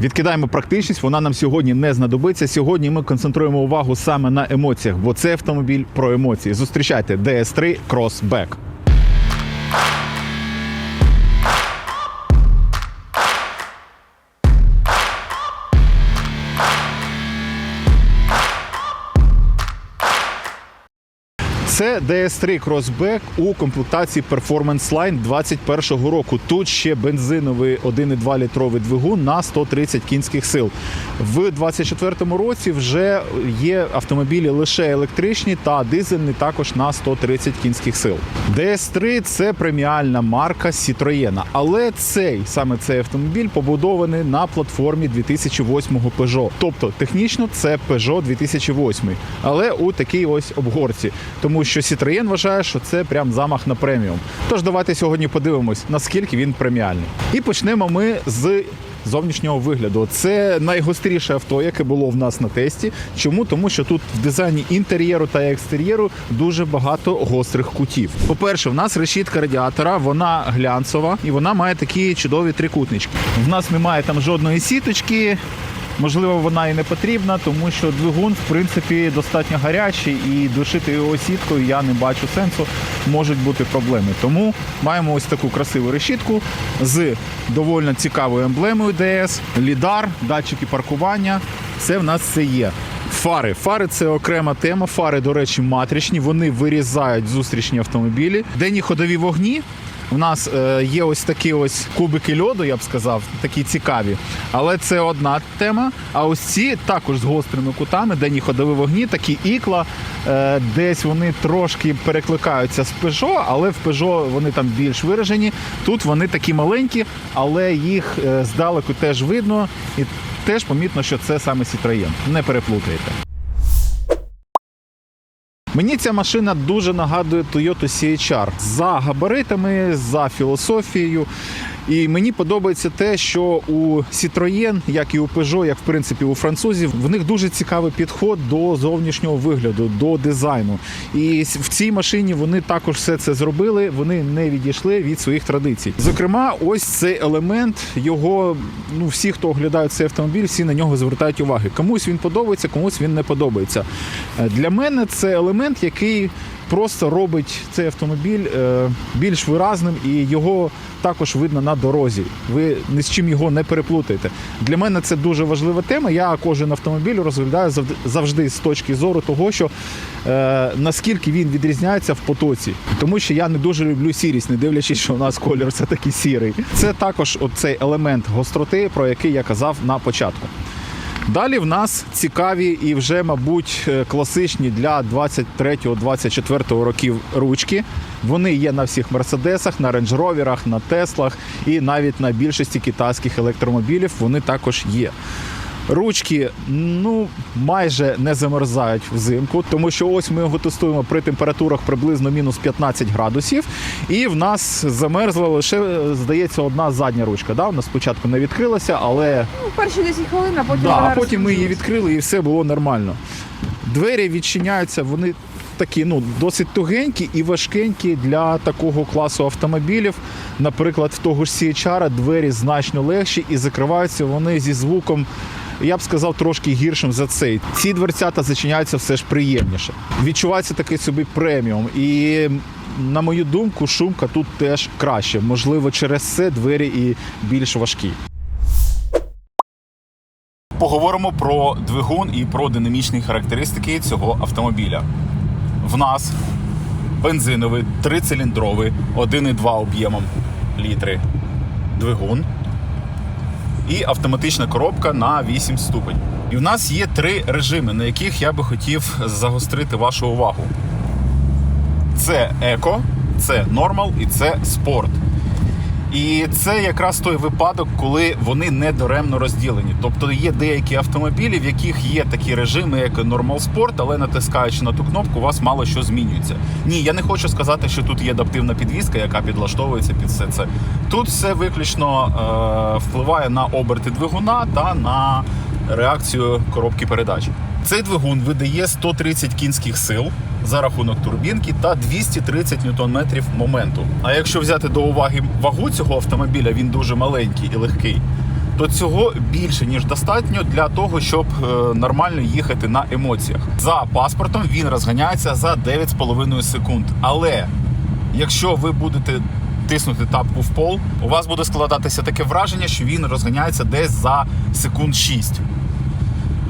Відкидаємо практичність, вона нам сьогодні не знадобиться. Сьогодні ми концентруємо увагу саме на емоціях, бо це автомобіль про емоції. Зустрічайте DS3 Crossback. Це DS3 Crossback у комплектації Performance Line 21 року. Тут ще бензиновий 1,2 літровий двигун на 130 кінських сил. В 24 році вже є автомобілі лише електричні та дизельні також на 130 кінських сил. DS3 це преміальна марка Citroën, але цей саме цей автомобіль побудований на платформі 2008-го Peugeot. Тобто технічно це Peugeot 2008, але у такій ось обгорці. Тому що Citroën вважає, що це прям замах на преміум. Тож давайте сьогодні подивимось, наскільки він преміальний. І почнемо ми з зовнішнього вигляду. Це найгостріше авто, яке було в нас на тесті. Чому? Тому що тут в дизайні інтер'єру та екстер'єру дуже багато гострих кутів. По-перше, в нас решітка радіатора, вона глянцева і вона має такі чудові трикутнички. В нас немає там жодної сіточки. Можливо, вона і не потрібна, тому що двигун, в принципі, достатньо гарячий і душити його сіткою я не бачу сенсу. Можуть бути проблеми. Тому маємо ось таку красиву решітку з доволі цікавою емблемою DS, лідар, датчики паркування. Це в нас це є. Фари. Фари це окрема тема. Фари, до речі, матричні. Вони вирізають зустрічні автомобілі. Денні ходові вогні. У нас е, є ось такі ось кубики льоду, я б сказав, такі цікаві. Але це одна тема. А ось ці також з гострими кутами, денні ходові вогні, такі ікла. Е, десь вони трошки перекликаються з Peugeot, але в Peugeot вони там більш виражені. Тут вони такі маленькі, але їх е, здалеку теж видно. І теж помітно, що це саме Citroën. Не переплутайте. Мені ця машина дуже нагадує Toyota CHR за габаритами, за філософією. І мені подобається те, що у Citroën, як і у Peugeot, як в принципі у французів, в них дуже цікавий підход до зовнішнього вигляду, до дизайну. І в цій машині вони також все це зробили. Вони не відійшли від своїх традицій. Зокрема, ось цей елемент його. Ну всі, хто оглядають цей автомобіль, всі на нього звертають уваги. Комусь він подобається, комусь він не подобається. Для мене це елемент, який просто робить цей автомобіль е, більш виразним і його також видно на дорозі. Ви ні з чим його не переплутаєте. Для мене це дуже важлива тема. Я кожен автомобіль розглядаю завжди з точки зору того, що е, наскільки він відрізняється в потоці. Тому що я не дуже люблю сірість, не дивлячись, що у нас колір все таки сірий. Це також цей елемент гостроти, про який я казав на початку. Далі в нас цікаві і вже, мабуть, е, класичні для 23-24 років ручки. Вони є на всіх мерседесах, на рейндж-роверах, на теслах і навіть на більшості китайських електромобілів вони також є. Ручки ну майже не замерзають взимку, тому що ось ми його тестуємо при температурах приблизно мінус 15 градусів, і в нас замерзла лише, здається, одна задня ручка. Да? У нас спочатку не відкрилася, але Ну, перші 10 хвилин, а потім Да, а потім ми її відкрили і все було нормально. Двері відчиняються, вони такі ну, досить тугенькі і важкенькі для такого класу автомобілів. Наприклад, в того ж CHR двері значно легші і закриваються вони зі звуком. Я б сказав, трошки гіршим за цей. Ці дверцята зачиняються все ж приємніше. Відчувається такий собі преміум. І на мою думку, шумка тут теж краще. Можливо, через це двері і більш важкі. Поговоримо про двигун і про динамічні характеристики цього автомобіля. В нас бензиновий трициліндровий 1,2 об'ємом літри двигун і автоматична коробка на 8 ступень. І в нас є три режими, на яких я би хотів загострити вашу увагу. Це еко, це нормал і це спорт. І це якраз той випадок, коли вони недоремно розділені. Тобто є деякі автомобілі, в яких є такі режими, як Normal Sport, але натискаючи на ту кнопку, у вас мало що змінюється. Ні, я не хочу сказати, що тут є адаптивна підвізка, яка підлаштовується під все це. Тут все виключно е, впливає на оберти двигуна та на реакцію коробки передач. Цей двигун видає 130 кінських сил за рахунок турбінки та 230 ньютон-метрів моменту. А якщо взяти до уваги вагу цього автомобіля, він дуже маленький і легкий, то цього більше ніж достатньо для того, щоб е, нормально їхати на емоціях. За паспортом він розганяється за 9,5 секунд. Але якщо ви будете тиснути тапку в пол, у вас буде складатися таке враження, що він розганяється десь за секунд 6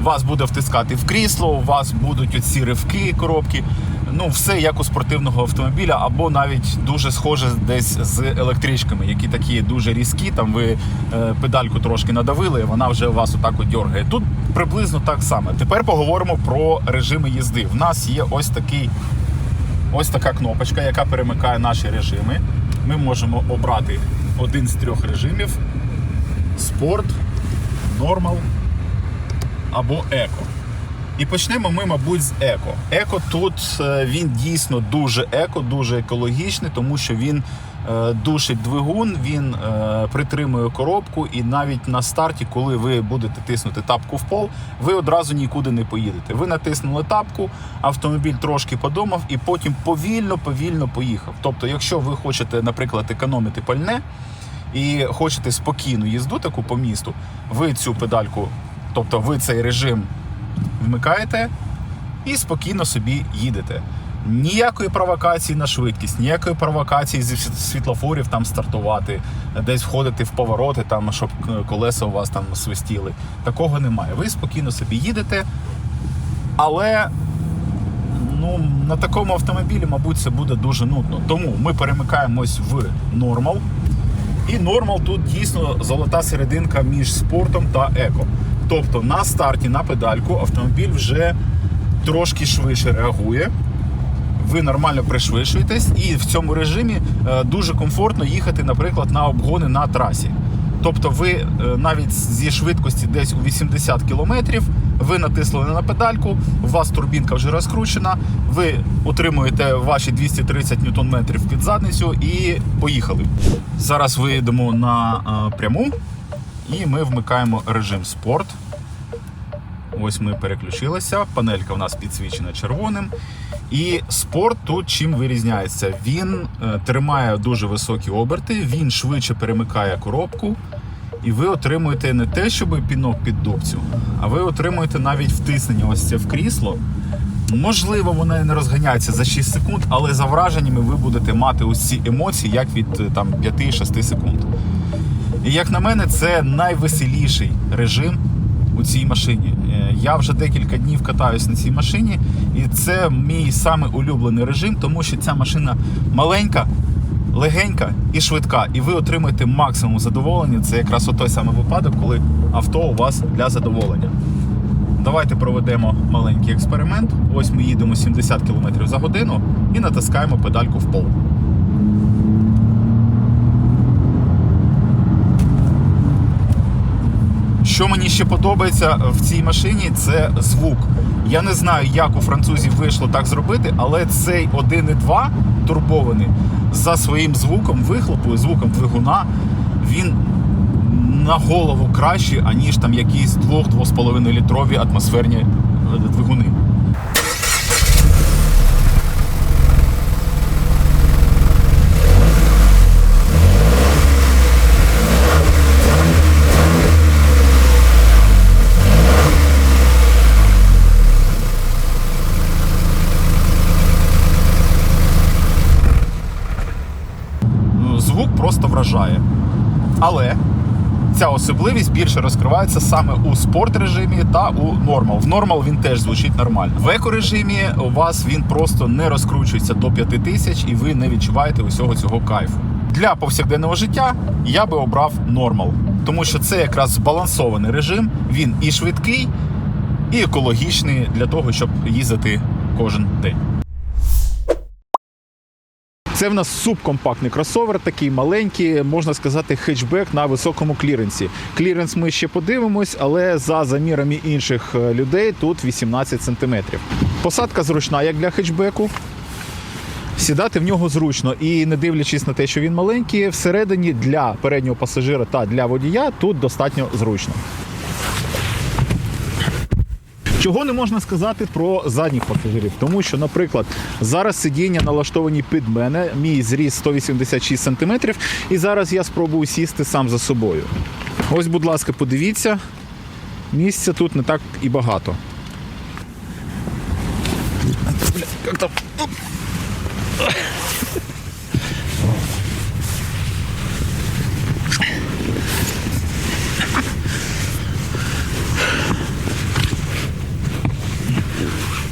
вас буде втискати в крісло, у вас будуть оці ривки, коробки. Ну, все як у спортивного автомобіля, або навіть дуже схоже десь з електричками, які такі дуже різкі. Там ви е, педальку трошки надавили, вона вже вас отак от дергає. Тут приблизно так само. Тепер поговоримо про режими їзди. В нас є ось такий. Ось така кнопочка, яка перемикає наші режими. Ми можемо обрати один з трьох режимів: спорт, нормал або еко. І почнемо ми, мабуть, з еко. Еко тут е, він дійсно дуже еко, дуже екологічний, тому що він душить двигун, він е, притримує коробку, і навіть на старті, коли ви будете тиснути тапку в пол, ви одразу нікуди не поїдете. Ви натиснули тапку, автомобіль трошки подумав і потім повільно-повільно поїхав. Тобто, якщо ви хочете, наприклад, економити пальне і хочете спокійну їзду таку по місту, ви цю педальку, тобто ви цей режим вмикаєте і спокійно собі їдете. Ніякої провокації на швидкість, ніякої провокації зі світлофорів там стартувати, десь входити в повороти, там, щоб колеса у вас там свистіли. Такого немає. Ви спокійно собі їдете, але ну, на такому автомобілі, мабуть, це буде дуже нудно. Тому ми перемикаємось в нормал. І нормал тут дійсно золота серединка між спортом та еко. Тобто на старті на педальку автомобіль вже трошки швидше реагує. Ви нормально пришвидшуєтесь, і в цьому режимі е, дуже комфортно їхати, наприклад, на обгони на трасі. Тобто, ви е, навіть зі швидкості десь у 80 км, ви натиснули на педальку, у вас турбінка вже розкручена, ви утримуєте ваші 230 Нм під задницю і поїхали. Зараз виїдемо на е, пряму і ми вмикаємо режим спорт. Ось ми переключилися. Панелька у нас підсвічена червоним. І спорт тут чим вирізняється? Він е, тримає дуже високі оберти, він швидше перемикає коробку, і ви отримуєте не те, щоб пінок під дубцю, а ви отримуєте навіть втиснення ось це в крісло. Можливо, воно не розганяється за 6 секунд, але за враженнями ви будете мати ось ці емоції, як від е, там 5-6 секунд. І як на мене, це найвеселіший режим у цій машині. Е, Я вже декілька днів катаюсь на цій машині, і це мій самий улюблений режим, тому що ця машина маленька, легенька і швидка. І ви отримаєте максимум задоволення. Це якраз той самий випадок, коли авто у вас для задоволення. Давайте проведемо маленький експеримент. Ось ми їдемо 70 км за годину і натискаємо педальку в пол. Що мені ще подобається в цій машині, це звук. Я не знаю, як у французів вийшло так зробити, але цей 1.2 турбований за своїм звуком вихлопу, звуком двигуна, він на голову кращий, аніж там якісь 2-2,5 літрові атмосферні е, двигуни. Ну, звук просто вражає. Але ця особливість більше розкривається саме у спорт режимі та у нормал. В нормал він теж звучить нормально. В еко режимі у вас він просто не розкручується до 5000 і ви не відчуваєте усього цього кайфу. Для повсякденного життя я би обрав нормал, тому що це якраз збалансований режим. Він і швидкий, і екологічний для того, щоб їздити кожен день. Це в нас субкомпактний кросовер, такий маленький, можна сказати, хетчбек на високому кліренсі. Кліренс ми ще подивимось, але за замірами інших е, людей тут 18 см. Посадка зручна, як для хетчбеку. Сідати в нього зручно і не дивлячись на те, що він маленький, всередині для переднього пасажира та для водія тут достатньо зручно. Чого не можна сказати про задніх пасажирів? Тому що, наприклад, зараз сидіння налаштовані під мене, мій зріс 186 см, і зараз я спробую сісти сам за собою. Ось, будь ласка, подивіться. Місця тут не так і багато. Як там?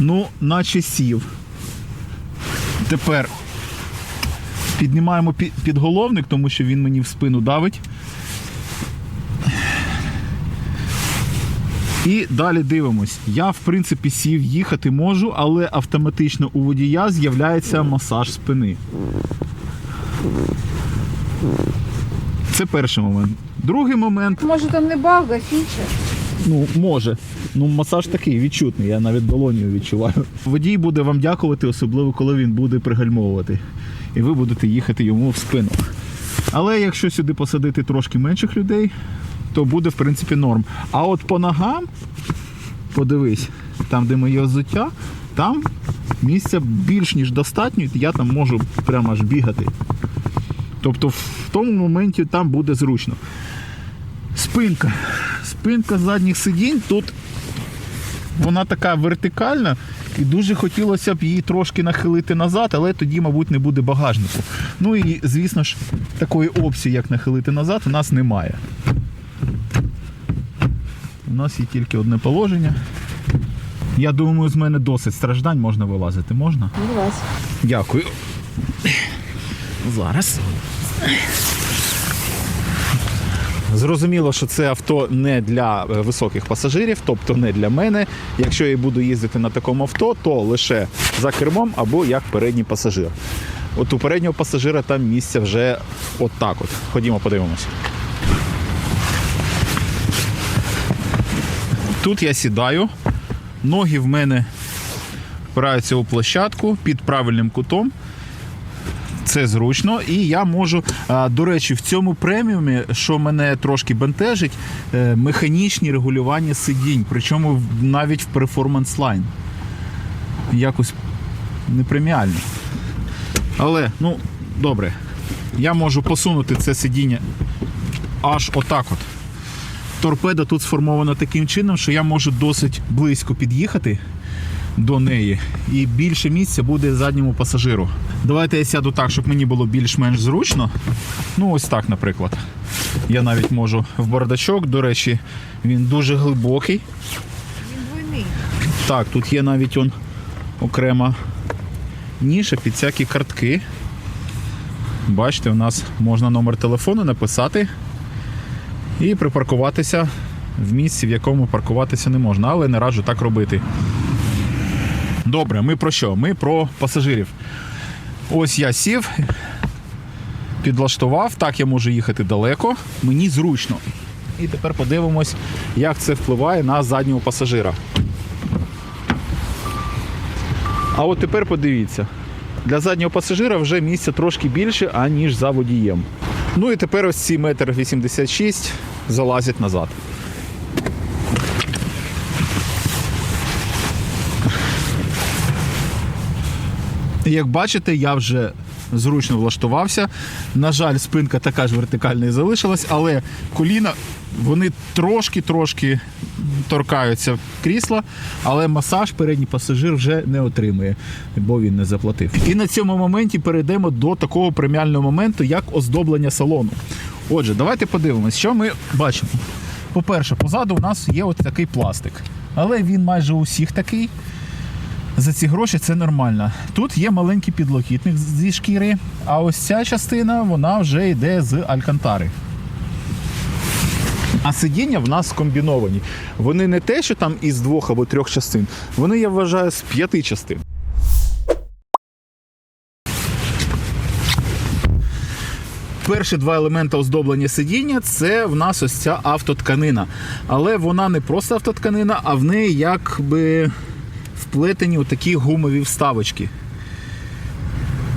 Ну, наче сів. Тепер піднімаємо підголовник, тому що він мені в спину давить. І далі дивимось. Я, в принципі, сів, їхати можу, але автоматично у водія з'являється масаж спини. Це перший момент. Другий момент Може там не баг, а фіча. Ну, може. Ну, масаж такий відчутний, я навіть долонію відчуваю. Водій буде вам дякувати, особливо коли він буде пригальмовувати. І ви будете їхати йому в спину. Але якщо сюди посадити трошки менших людей, то буде, в принципі, норм. А от по ногам, подивись, там, де моє взуття, там місця більш ніж достатньо, і я там можу прямо аж бігати. Тобто в тому моменті там буде зручно. Спинка. Спинка задніх сидінь тут вона така вертикальна, і дуже хотілося б її трошки нахилити назад, але тоді, мабуть, не буде багажнику. Ну і, звісно ж, такої опції, як нахилити назад, у нас немає. У нас є тільки одне положення. Я думаю, з мене досить страждань можна вилазити. Можна? Вас. Дякую. Зараз. Зрозуміло, що це авто не для е, високих пасажирів, тобто не для мене. Якщо я буду їздити на такому авто, то лише за кермом або як передній пасажир. От у переднього пасажира там місця вже от так от. Ходімо, подивимося. Тут я сідаю, ноги в мене впираються у площадку під правильним кутом. Це зручно, і я можу. До речі, в цьому преміумі, що мене трошки бентежить, е, механічні регулювання сидінь, причому навіть в Performance Line. Якось не преміально. Але, ну, добре, я можу посунути це сидіння аж отак от. Торпеда тут сформована таким чином, що я можу досить близько під'їхати до неї, і більше місця буде задньому пасажиру. Давайте я сяду так, щоб мені було більш-менш зручно. Ну, ось так, наприклад. Я навіть можу в бардачок. До речі, він дуже глибокий. Він двойний. Так, тут є навіть он окрема ніша під всякі картки. Бачите, у нас можна номер телефону написати і припаркуватися в місці, в якому паркуватися не можна, але не раджу так робити. Добре, ми про що? Ми про пасажирів. Ось я сів, підлаштував, так я можу їхати далеко, мені зручно. І тепер подивимось, як це впливає на заднього пасажира. А от тепер подивіться. Для заднього пасажира вже місця трошки більше, аніж за водієм. Ну і тепер ось ці метр 86 залазять назад. Як бачите, я вже зручно влаштувався. На жаль, спинка така ж вертикальна і залишилась, але коліна вони трошки-трошки торкаються крісла, але масаж передній пасажир вже не отримує, бо він не заплатив. І на цьому моменті перейдемо до такого преміального моменту, як оздоблення салону. Отже, давайте подивимось, що ми бачимо. По-перше, позаду у нас є ось такий пластик, але він майже у всіх такий. За ці гроші це нормально. Тут є маленький підлокітник зі шкіри, а ось ця частина вона вже йде з алькантари. А сидіння в нас комбіновані. Вони не те, що там із двох або трьох частин, вони, я вважаю, з п'яти частин. Перші два елементи оздоблення сидіння це в нас ось ця автотканина. Але вона не просто автотканина, а в неї якби вплетені отакі гумові вставочки.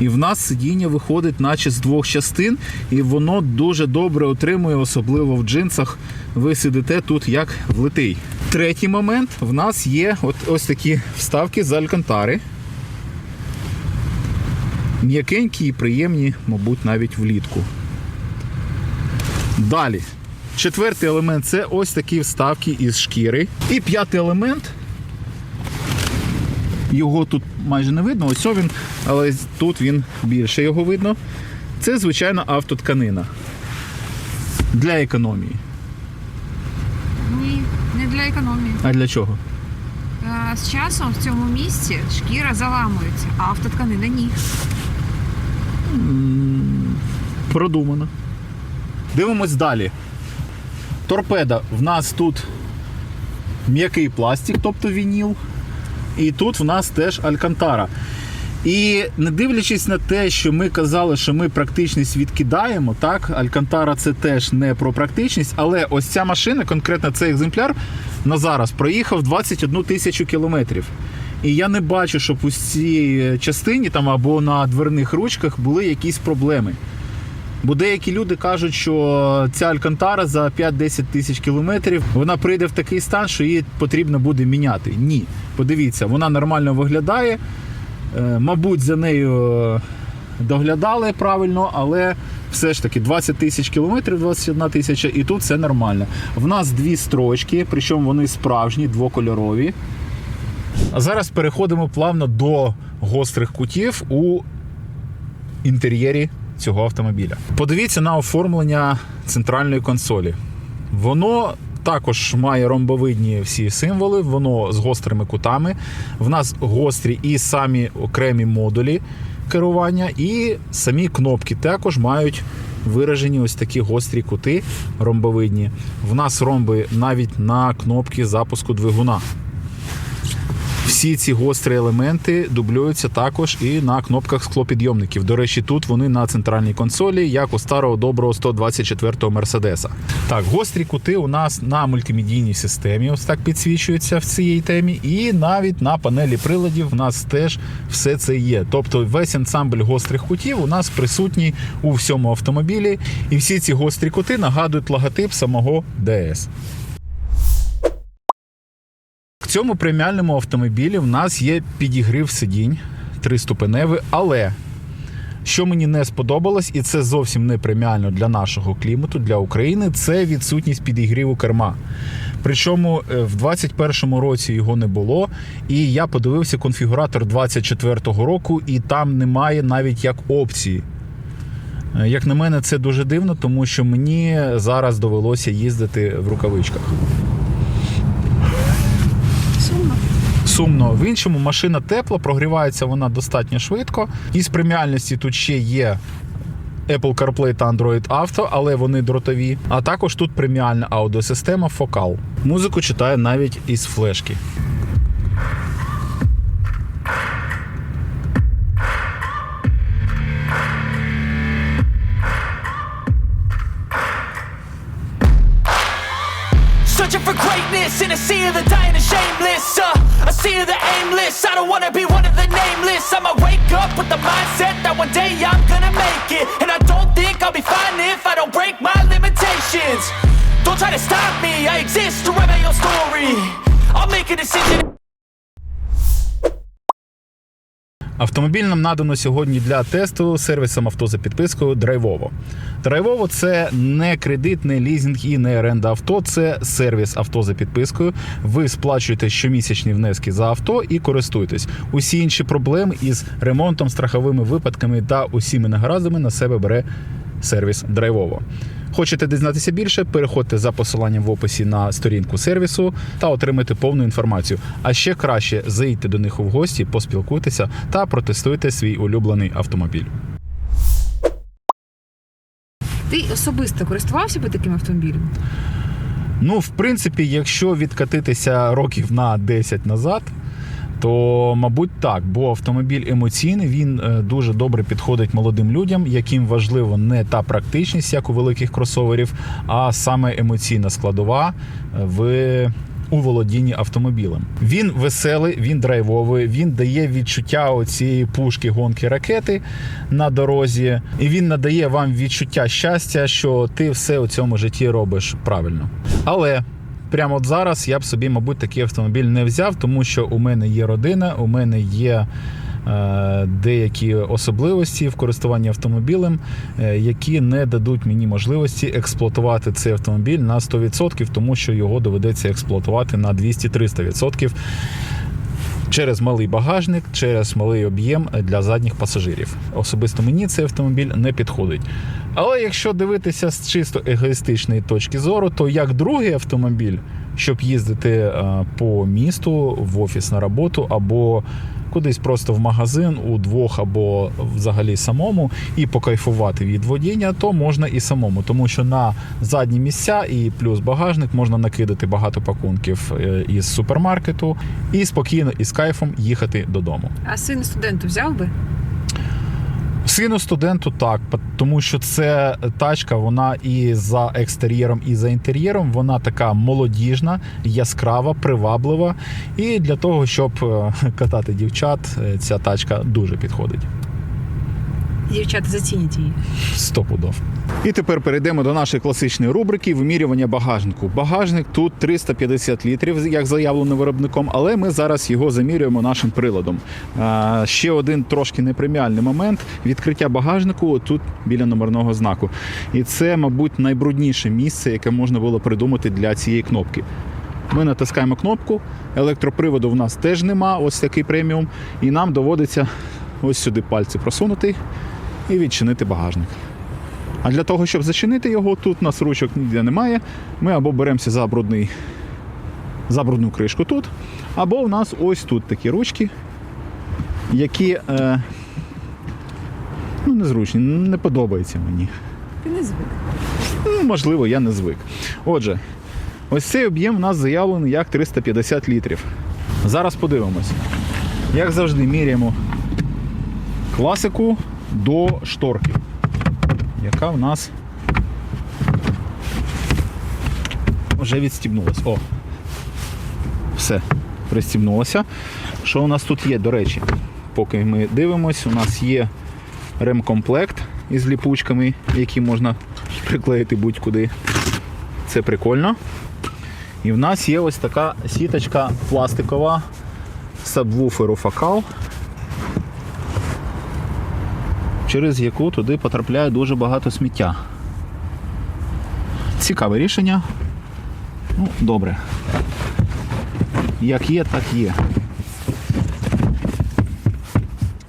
І в нас сидіння виходить, наче з двох частин, і воно дуже добре отримує, особливо в джинсах. Ви сидите тут як влитий. Третій момент: в нас є от ось такі вставки з алькантари. М'якенькі і приємні, мабуть, навіть влітку. Далі. Четвертий елемент це ось такі вставки із шкіри. І п'ятий елемент. Його тут майже не видно, ось він, але тут він більше його видно. Це звичайна автотканина для економії. Ні, не для економії. А для чого? Е, З часом в цьому місці шкіра заламується, а автотканина ні. Продумано. Дивимось далі. Торпеда. В нас тут м'який пластик, тобто вініл. І тут в нас теж алькантара. І не дивлячись на те, що ми казали, що ми практичність відкидаємо, так, Алькантара це теж не про практичність, але ось ця машина, конкретно цей екземпляр, на зараз проїхав 21 тисячу кілометрів. І я не бачу, щоб у цій частині там або на дверних ручках були якісь проблеми. Бо деякі люди кажуть, що ця Алькантара за 5-10 тисяч кілометрів вона прийде в такий стан, що її потрібно буде міняти. Ні, подивіться, вона нормально виглядає. Е, Мабуть, за нею е, доглядали правильно, але все ж таки 20 тисяч кілометрів, 21 тисяча, і тут все нормально. В нас дві строчки, причому вони справжні, двокольорові. А зараз переходимо плавно до гострих кутів у інтер'єрі цього автомобіля. Подивіться на оформлення центральної консолі. Воно також має ромбовидні всі символи, воно з гострими кутами. В нас гострі і самі окремі модулі керування, і самі кнопки також мають виражені ось такі гострі кути ромбовидні. В нас ромби навіть на кнопки запуску двигуна. Всі ці гострі елементи дублюються також і на кнопках склопідйомників. До речі, тут вони на центральній консолі, як у старого доброго 124-го Мерседеса. Так, гострі кути у нас на мультимедійній системі, ось так підсвічуються в цій темі, і навіть на панелі приладів у нас теж все це є. Тобто весь ансамбль гострих кутів у нас присутній у всьому автомобілі, і всі ці гострі кути нагадують логотип самого DS. Цьому преміальному автомобілі в нас є підігрів сидінь триступеневий, але що мені не сподобалось, і це зовсім не преміально для нашого клімату, для України, це відсутність підігріву керма. Причому е, в 2021 році його не було. І я подивився конфігуратор 2024 року, і там немає навіть як опції. Е, Як на мене, це дуже дивно, тому що мені зараз довелося їздити в рукавичках. Сумно. Сумно. В іншому машина тепла, прогрівається вона достатньо швидко. Із преміальності тут ще є. Apple CarPlay та Android Auto, але вони дротові. А також тут преміальна аудіосистема Focal. Музику читає навіть із флешки. In a sea of the shameless. Of the aimless. I don't wanna be one of the nameless. I'ma wake up with the mindset that one day I'm gonna make it. And I don't think I'll be fine if I don't break my limitations. Don't try to stop me, I exist to write my own story. I'll make a decision. Автомобіль нам надано сьогодні для тесту сервісом авто за підпискою Драйвово. Драйвово це не кредит, не лізинг і не оренда авто. Це сервіс авто за підпискою. Ви сплачуєте щомісячні внески за авто і користуєтесь. Усі інші проблеми із ремонтом, страховими випадками та усіми негараздами на себе бере сервіс Драйвово. Хочете дізнатися більше? Переходьте за посиланням в описі на сторінку сервісу та отримайте повну інформацію. А ще краще заїдьте до них у гості, поспілкуйтеся та протестуйте свій улюблений автомобіль. Ти особисто користувався би таким автомобілем? Ну, в принципі, якщо відкатитися років на 10 назад, то мабуть так, бо автомобіль емоційний, він е, дуже добре підходить молодим людям, яким важливо не та практичність, як у великих кросоверів, а саме емоційна складова е, в. У володінні автомобілем він веселий, він драйвовий, він дає відчуття цієї пушки гонки ракети на дорозі, і він надає вам відчуття щастя, що ти все у цьому житті робиш правильно. Але прямо от зараз я б собі, мабуть, такий автомобіль не взяв, тому що у мене є родина, у мене є е, деякі особливості в користуванні автомобілем, е, які не дадуть мені можливості експлуатувати цей автомобіль на 100%, тому що його доведеться експлуатувати на 200-300% через малий багажник, через малий об'єм для задніх пасажирів. Особисто мені цей автомобіль не підходить. Але якщо дивитися з чисто егоїстичної точки зору, то як другий автомобіль, щоб їздити е, по місту в офіс на роботу або кудись просто в магазин у двох або взагалі самому і покайфувати від водіння, то можна і самому, тому що на задні місця і плюс багажник можна накидати багато пакунків е, із супермаркету і спокійно і з кайфом їхати додому. А син студенту взяв би? Сину студенту так, тому що це тачка, вона і за екстер'єром, і за інтер'єром, вона така молодіжна, яскрава, приваблива. І для того, щоб е, катати дівчат, е, ця тачка дуже підходить. Дівчата зацінять її. Стопудов. І тепер перейдемо до нашої класичної рубрики вимірювання багажнику. Багажник тут 350 літрів, як заявлено виробником, але ми зараз його замірюємо нашим приладом. А, ще один трошки непреміальний момент відкриття багажнику тут біля номерного знаку. І це, мабуть, найбрудніше місце, яке можна було придумати для цієї кнопки. Ми натискаємо кнопку, електроприводу в нас теж нема, ось такий преміум. І нам доводиться ось сюди пальці просунути і відчинити багажник. А для того, щоб зачинити його, тут у нас ручок ніде немає. Ми або беремося за брудний, за брудну кришку тут, або у нас ось тут такі ручки, які е, ну, незручні, не подобаються мені. Ти не звик. Ну, можливо, я не звик. Отже, ось цей об'єм у нас заявлений як 350 літрів. Зараз подивимось. Як завжди, міряємо класику до шторки, яка в нас вже відстібнулась. О! Все, пристібнулося. Що у нас тут є, до речі? Поки ми дивимось, у нас є ремкомплект із ліпучками, які можна приклеїти будь-куди. Це прикольно. І в нас є ось така сіточка пластикова сабвуферу Факал, через яку туди потрапляє дуже багато сміття. Цікаве рішення. Ну, добре. Як є, так є.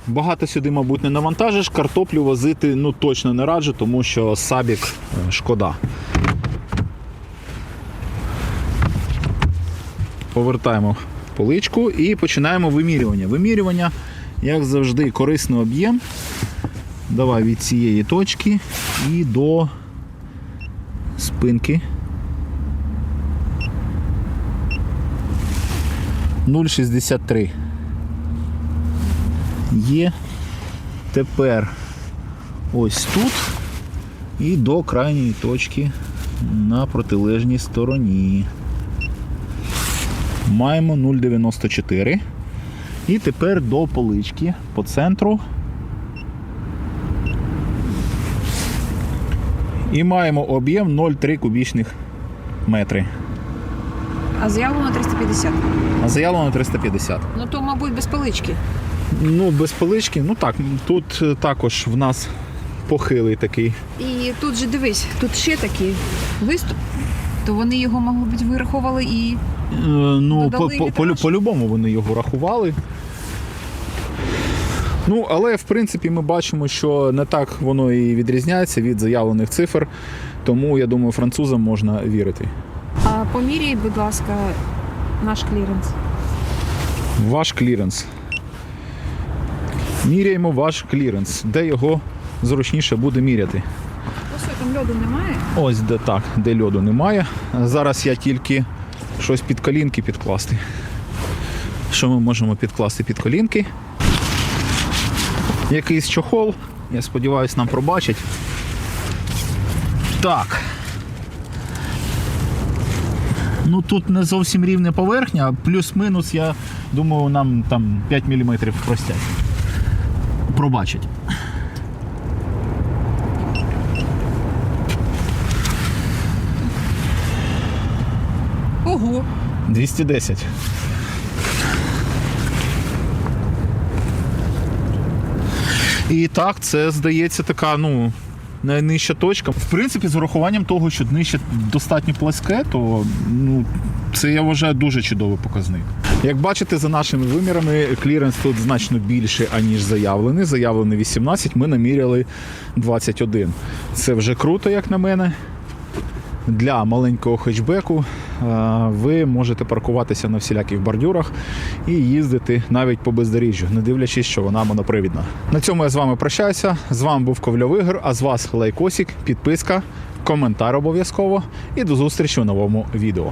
Багато сюди, мабуть, не навантажиш. Картоплю возити ну, точно не раджу, тому що сабік е, шкода. Повертаємо поличку і починаємо вимірювання. Вимірювання, як завжди, корисний об'єм. Давай від цієї точки і до спинки. 0,63 є тепер ось тут і до крайньої точки на протилежній стороні. Маємо 0,94. І тепер до полички по центру. І маємо об'єм 0,3 кубічних метри. А заявлено 350. А заявлено 350. Ну то, мабуть, без палички. Ну, без полички, ну так, тут е, також в нас похилий такий. І тут же дивись, тут ще такий виступ. То вони його, мабуть, вирахували і Е, Ну, по, Додали по, по, літраж? по-любому вони його рахували. Ну, але в принципі ми бачимо, що не так воно і відрізняється від заявлених цифр. Тому я думаю, французам можна вірити. А поміряй, будь ласка, наш кліренс. Ваш кліренс. Міряємо ваш кліренс, де його зручніше буде міряти. Ось там льоду немає. Ось де так, де льоду немає. Зараз я тільки щось під колінки підкласти. Що ми можемо підкласти під колінки? Якийсь чохол. Я сподіваюся, нам пробачать. Так. Ну тут не зовсім рівня поверхня, плюс-минус, я думаю, нам там 5 мм простять. Пробачать. Ого! 210. І так, це здається така, ну. Найнижча точка. В принципі, з урахуванням того, що днище достатньо пласке, то ну, це я вважаю дуже чудовий показник. Як бачите, за нашими вимірами, кліренс тут значно більше, аніж заявлений. Заявлений 18, ми наміряли 21. Це вже круто, як на мене. Для маленького хетчбеку ви можете паркуватися на всіляких бордюрах і їздити навіть по бездоріжжю, не дивлячись, що вона монопривідна. На цьому я з вами прощаюся. З вами був Ковльовигр, а з вас лайкосик, підписка, коментар обов'язково і до зустрічі у новому відео.